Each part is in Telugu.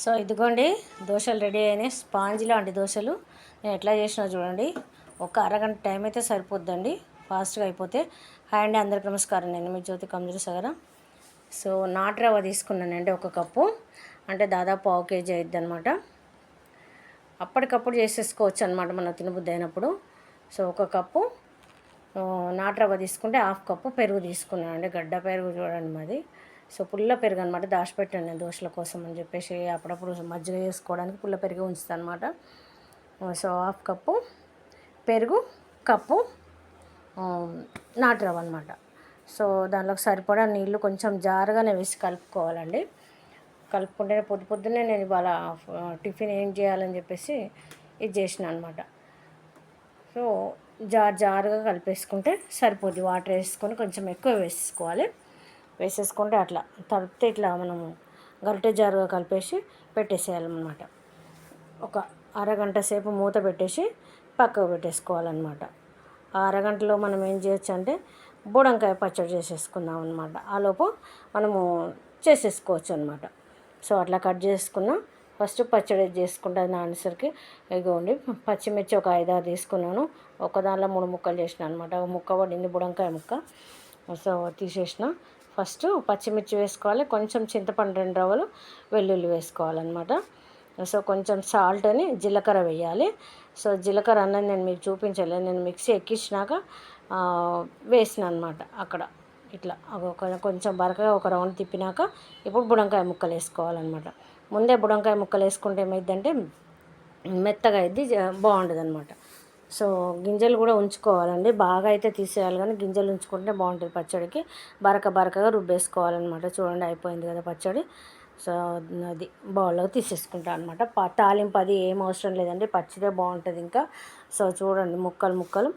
సో ఇదిగోండి దోశలు రెడీ అయినాయి. స్పాంజ్ లాంటి దోశలు. నేను ఎట్లా చేసినా చూడండి. ఒక అరగంట టైం అయితే సరిపోద్దండి. ఫాస్ట్గా అయిపోతే. హాయ్ అండి అందరికి నమస్కారం. నేను మీ జ్యోతి కంజూరి సగర. సో నాటు రవ్వ తీసుకున్నానండి ఒక కప్పు. అంటే దాదాపు పావు కేజీ అయిద్ది అనమాట అప్పటికప్పుడు చేసేసుకోవచ్చు అనమాట మనం తినబుద్ధి అయినప్పుడు. సో ఒక కప్పు. నాటు రవ్వ తీసుకుంటే హాఫ్ కప్పు పెరుగు తీసుకున్నాను అండి గడ్డ పెరుగు చూడండి మాది. సో పుల్ల పెరుగు అనమాట దాచిపెట్టాను నేను దోశల కోసం అని చెప్పేసి అప్పుడప్పుడు మజ్జిగ చేసుకోవడానికి పుల్ల పెరుగు ఉంచుతాను అనమాట సో హాఫ్ కప్పు పెరుగు కప్పు ఆ, అనమాట సో దానిలోకి సరిపడా నీళ్ళు కొంచెం జారుగానే వేసి కలుపుకోవాలండి. కలుపుకుంటే పొద్దు పొద్దునే నేను ఇవాళ టిఫిన్ ఏం చేయాలని చెప్పేసి ఇది చేసిన అనమాట సో జార్ జారుగా కలిపేసుకుంటే సరిపోద్ది. వాటర్ వేసుకొని కొంచెం ఎక్కువ వేసుకోవాలి. వేసేసుకుంటే అట్లా. తడిపితే ఇట్లా మనము గరిటె జారుగా కలిపేసి పెట్టేసేయాలన్నమాట. ఒక అరగంట సేపు మూత పెట్టేసి పక్కకు పెట్టేసుకోవాలన్నమాట. ఆ అరగంటలో మనం ఏం చేయొచ్చు అంటే బుడంకాయ పచ్చడి చేసేసుకుందాం అనమాట ఆలోపు మనము చేసేసుకోవచ్చు అనమాట సో అట్లా కట్ చేసుకున్న ఫస్ట్ పచ్చడి చేసుకుంటుంది నానేసరికి ఇగోండి పచ్చిమిర్చి ఒక ఐదారు తీసుకున్నాను. ఒక దానిలో మూడు ముక్కలు చేసిన అనమాట ఒక ముక్క పడింది బుడంకాయ ముక్క. సో తీసేసిన. ఫస్ట్ పచ్చిమిర్చి వేసుకోవాలి కొంచెం చింతపండు రెండు రవ్వలు వెల్లుల్లి వేసుకోవాలన్నమాట. సో కొంచెం సాల్ట్ అని జీలకర్ర వేయాలి. సో జీలకర్ర అన్నది నేను మీకు చూపించలేదు నేను మిక్సీ ఎక్కించినాక వేసిన అనమాట అక్కడ. ఇట్లా ఒక కొంచెం బరకగా ఒక రౌండ్ తిప్పినాక ఇప్పుడు బుడంకాయ ముక్కలు వేసుకోవాలన్నమాట. ముందే బుడంకాయ ముక్కలు వేసుకుంటే ఏమైందంటే మెత్తగా అయింది బాగుంటుంది అనమాట సో గింజలు కూడా ఉంచుకోవాలండి. బాగా అయితే తీసేయాలి కానీ గింజలు ఉంచుకుంటే బాగుంటుంది పచ్చడికి. బరక బరకగా రుబ్బేసుకోవాలన్నమాట. చూడండి అయిపోయింది కదా పచ్చడి. సో అది బౌల్లో తీసేసుకుంటాను అనమాట తాలింపు అది ఏం అవసరం లేదండి. పచ్చిదే బాగుంటుంది ఇంకా. సో చూడండి ముక్కలు ముక్కలు.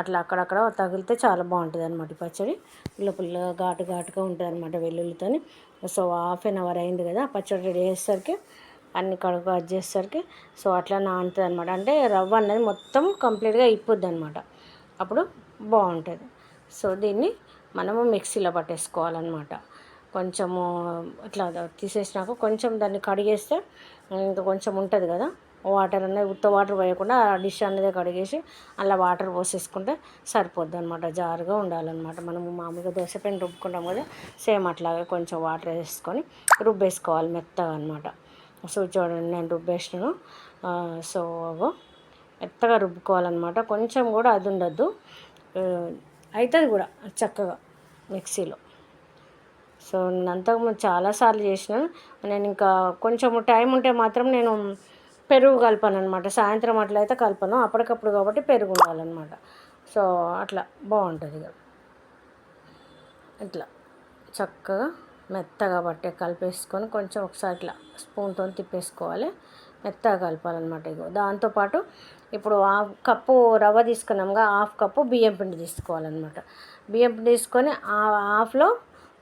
అట్లా అక్కడక్కడ తగిలితే చాలా బాగుంటుంది అనమాట పచ్చడి. పుల్ల పుల్లగా ఘాటు ఘాటుగా ఉంటుంది అనమాట వెల్లుల్లితోని. సో హాఫ్ అన్ అవర్ అయింది కదా పచ్చడి రెడీ అయ్యేసరికి. అన్ని కడుగు అది చేసేసరికి సో అట్లా నానుతుంది అనమాట అంటే రవ్వ అనేది మొత్తం కంప్లీట్గా ఇప్పుద్ది అనమాట అప్పుడు బాగుంటుంది. సో దీన్ని మనము మిక్సీలో పట్టేసుకోవాలన్నమాట. కొంచెము ఇట్లా తీసేసినాక కొంచెం దాన్ని కడిగేస్తే ఇంకా కొంచెం ఉంటుంది కదా. వాటర్ అనేది ఉత్త వాటర్ పోయకుండా ఆ డిష్ అనేది కడిగేసి అలా వాటర్ పోసేసుకుంటే సరిపోద్ది అనమాట జారుగా ఉండాలన్నమాట. మనము మామూలుగా దోశ పెన్ రుబ్బుకుంటాం కదా సేమ్ అట్లాగే కొంచెం వాటర్ వేసుకొని రుబ్బేసుకోవాలి మెత్తగా అనమాట సో చూడండి నేను రుబ్బేసినాను. సో అవో మెత్తగా రుబ్బుకోవాలన్నమాట. కొంచెం కూడా అది ఉండద్దు. అవుతుంది కూడా చక్కగా మిక్సీలో. సో నేను అంతకుముందు చాలాసార్లు చేసినాను నేను ఇంకా కొంచెం టైం ఉంటే మాత్రం నేను పెరుగు కలపను అనమాట సాయంత్రం అట్లా అయితే కలపను. అప్పటికప్పుడు కాబట్టి పెరుగు ఉండాలన్నమాట. సో అట్లా బాగుంటుంది ఇక ఇట్లా చక్కగా మెత్తగా పట్టే కలిపేసుకొని కొంచెం ఒకసారి ఇట్లా స్పూన్తో తిప్పేసుకోవాలి. మెత్తగా కలపాలన్నమాట ఇగో. దాంతోపాటు ఇప్పుడు హాఫ్ కప్పు రవ్వ తీసుకున్నాముగా హాఫ్ కప్పు బియ్యం పిండి తీసుకోవాలన్నమాట. బియ్యం పిండి తీసుకొని ఆ హాఫ్లో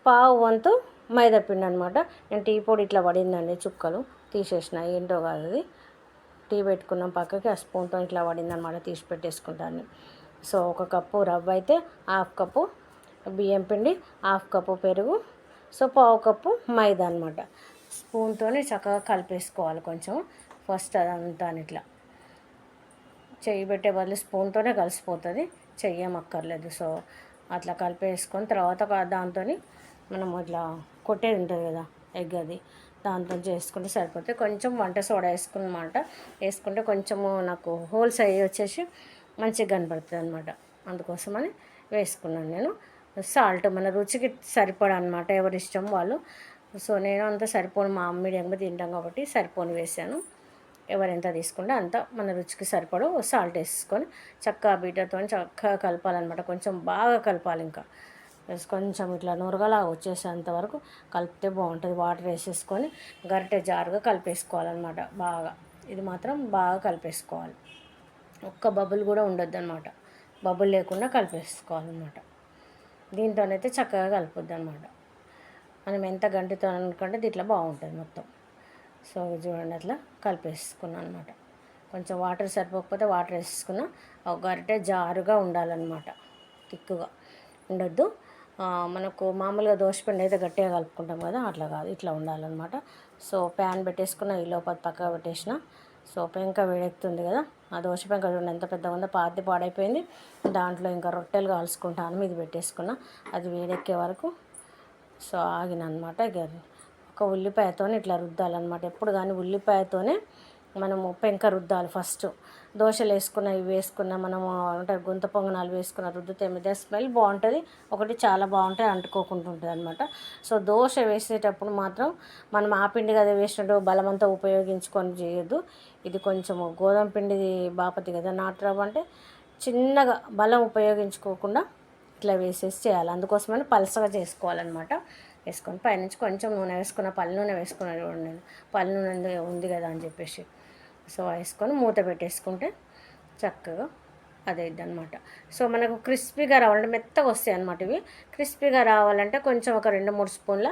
పావు వంతు మైదా పిండి అనమాట నేను టీ పొడి ఇట్లా పడిందండి చుక్కలు తీసేసిన. ఏంటో కాదు అది. టీ పెట్టుకున్నాం పక్కకి ఆ స్పూన్తో ఇట్లా పడిందనమాట తీసి పెట్టేసుకుంటాను సో ఒక కప్పు రవ్వ అయితే హాఫ్ కప్పు బియ్యం పిండి హాఫ్ కప్పు పెరుగు సో పావు కప్పు మైదా అనమాట స్పూన్తో చక్కగా కలిపేసుకోవాలి కొంచెం. ఫస్ట్ అదంతా ఇట్లా. చెయ్యి పెట్టే బదులు స్పూన్తోనే కలిసిపోతుంది. చెయ్యమక్కర్లేదు. సో అట్లా కలిపేసుకొని తర్వాత దాంతో మనం ఇట్లా కొట్టేది ఉంటుంది కదా ఎగ్ అది. దాంతో చేసుకుంటే సరిపోతుంది. కొంచెం వంట సోడా వేసుకున్నమాట. వేసుకుంటే కొంచెము నాకు హోల్స్ అయ్యి వచ్చేసి మంచిగా కనపడుతుంది అనమాట అందుకోసమని వేసుకున్నాను నేను. సాల్ట్ మన రుచికి సరిపడ అనమాట ఎవరి ఇష్టం వాళ్ళు. సో నేను అంత సరిపోను మా మీడియంగా తింటాం కాబట్టి సరిపోని వేసాను. ఎవరు ఎంత తీసుకుంటే అంత మన రుచికి సరిపడు సాల్ట్ వేసుకొని చక్కగా బీటర్తో చక్కగా కలపాలన్నమాట. కొంచెం బాగా కలపాలి ఇంకా. కొంచెం ఇట్లా నురగలా వచ్చేసేంత వరకు కలిపితే బాగుంటుంది. వాటర్ వేసేసుకొని గరిటె జారుగా కలిపేసుకోవాలన్నమాట బాగా. ఇది మాత్రం బాగా కలిపేసుకోవాలి. ఒక్క బబుల్ కూడా ఉండొద్దు అనమాట బబుల్ లేకుండా కలిపేసుకోవాలన్నమాట. దీంతోనైతే చక్కగా కలుపుద్ది అనమాట మనం ఎంత గంటితో అనుకుంటే దీంట్లో బాగుంటుంది మొత్తం. సో చూడండి అట్లా కలిపేసుకున్నాను అనమాట కొంచెం వాటర్ సరిపోకపోతే వాటర్ వేసుకున్నా ఒక గరిటె జారుగా ఉండాలన్నమాట. తిక్కుగా ఉండొద్దు. మనకు మామూలుగా దోశపిండి అయితే గట్టిగా కలుపుకుంటాం కదా అట్లా కాదు. ఇట్లా ఉండాలన్నమాట. సో ప్యాన్ పెట్టేసుకున్న ఈ లోపల పక్కగా పెట్టేసిన సో పెంక వేడెక్కుతుంది కదా. ఆ దోశ పెంక చూడండి ఎంత పెద్దగా ఉందో పాతి పాడైపోయింది. దాంట్లో ఇంకా రొట్టెలు కాల్చుకుంటాను మీద పెట్టేసుకున్న. అది వేడెక్కే వరకు సో ఆగిన అనమాట ఇక. ఒక ఉల్లిపాయతోనే ఇట్లా రుద్దాలన్నమాట. ఎప్పుడు కానీ ఉల్లిపాయతోనే మనము పెంక రుద్దాలి ఫస్ట్. దోశలు వేసుకున్న ఇవి వేసుకున్న మనము అంటే గుంత పొంగనాలు వేసుకున్న రుద్దితే మీద స్మెల్ బాగుంటుంది. ఒకటి చాలా బాగుంటుంది అంటుకోకుండా ఉంటుంది అనమాట సో దోశ వేసేటప్పుడు మాత్రం మనం ఆ పిండి కదా వేసినట్టు బలమంతా ఉపయోగించుకొని చేయొద్దు. ఇది కొంచెం గోధుమ పిండిది బాపతి కదా నాటు రవ్వ అంటే చిన్నగా బలం ఉపయోగించుకోకుండా ఇట్లా వేసేసి చేయాలి. అందుకోసమని పలసగా చేసుకోవాలన్నమాట. వేసుకొని పైనుంచి కొంచెం నూనె వేసుకున్న పల్లి నూనె వేసుకున్న చూడండి నేను. పల్లి నూనె ఉంది కదా అని చెప్పేసి. సో వేసుకొని మూత పెట్టేసుకుంటే చక్కగా అదే అనమాట సో మనకు క్రిస్పీగా రావాలంటే మెత్తగా వస్తాయి అనమాట ఇవి. క్రిస్పీగా రావాలంటే కొంచెం ఒక రెండు మూడు స్పూన్ల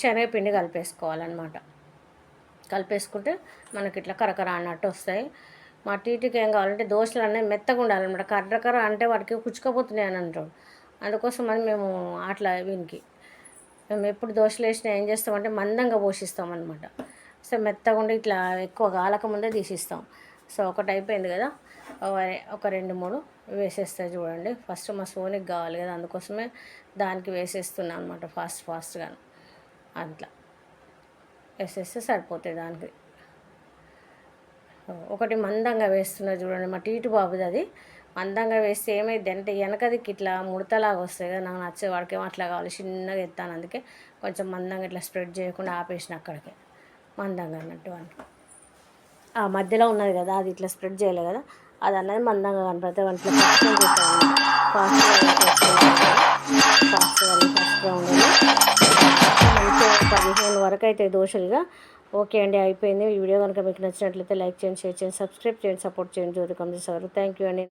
శనగపిండి కలిపేసుకోవాలన్నమాట. కలిపేసుకుంటే మనకి ఇట్లా కరకర అన్నట్టు వస్తాయి. మా టీటీకి ఏం కావాలంటే దోశలు అనేవి మెత్తగా ఉండాలన్నమాట. కర్రకర అంటే వాటికి కుచ్చుకపోతున్నాయి అని అంటారు. అందుకోసం అని మేము అట్లా వీనికి మేము ఎప్పుడు దోశలు వేసినా ఏం చేస్తామంటే మందంగా పోషిస్తామన్నమాట. సో మెత్తగా ఉండి ఇట్లా ఎక్కువ కాలక ముందే తీసిస్తాం. సో ఒకటి అయిపోయింది కదా ఒక- రెండు మూడు వేసేస్తే చూడండి. ఫస్ట్ మా సోనికి కావాలి కదా అందుకోసమే దానికి వేసేస్తున్నాను అనమాట ఫాస్ట్ ఫాస్ట్గా అట్లా. వేసేస్తే సరిపోతాయి దానికి. ఒకటి మందంగా వేస్తున్నా చూడండి మా టీటు బాబుది అది. మందంగా వేస్తే ఏమైంది అంటే వెనకదికి ఇట్లా ముడతలాగా వస్తాయి కదా నాకు నచ్చే వాడికి ఏమో అట్లా కావాలి చిన్నగా ఎత్తాను అందుకే కొంచెం మందంగా ఇట్లా స్ప్రెడ్ చేయకుండా ఆపేసిన అక్కడికి. మందంగా అన్నట్టు అని ఆ మధ్యలో ఉన్నది కదా అది ఇట్లా స్ప్రెడ్ చేయలేదు కదా అది అన్నది మందంగా కనపడితే వాటిలో ఫాస్ట్ ఫాస్ట్గా ఫాస్ట్గా మంచిగా పదిహేను వరకు అయితే దోశలుగా ఓకే అండి అయిపోయింది. ఈ వీడియో కనుక మీకు నచ్చినట్లయితే లైక్ చేయండి షేర్ చేయండి సబ్స్క్రైబ్ చేయండి సపోర్ట్ చేయండి. జ్యోతి కమలేశ్వర్ థ్యాంక్ యూ అండి.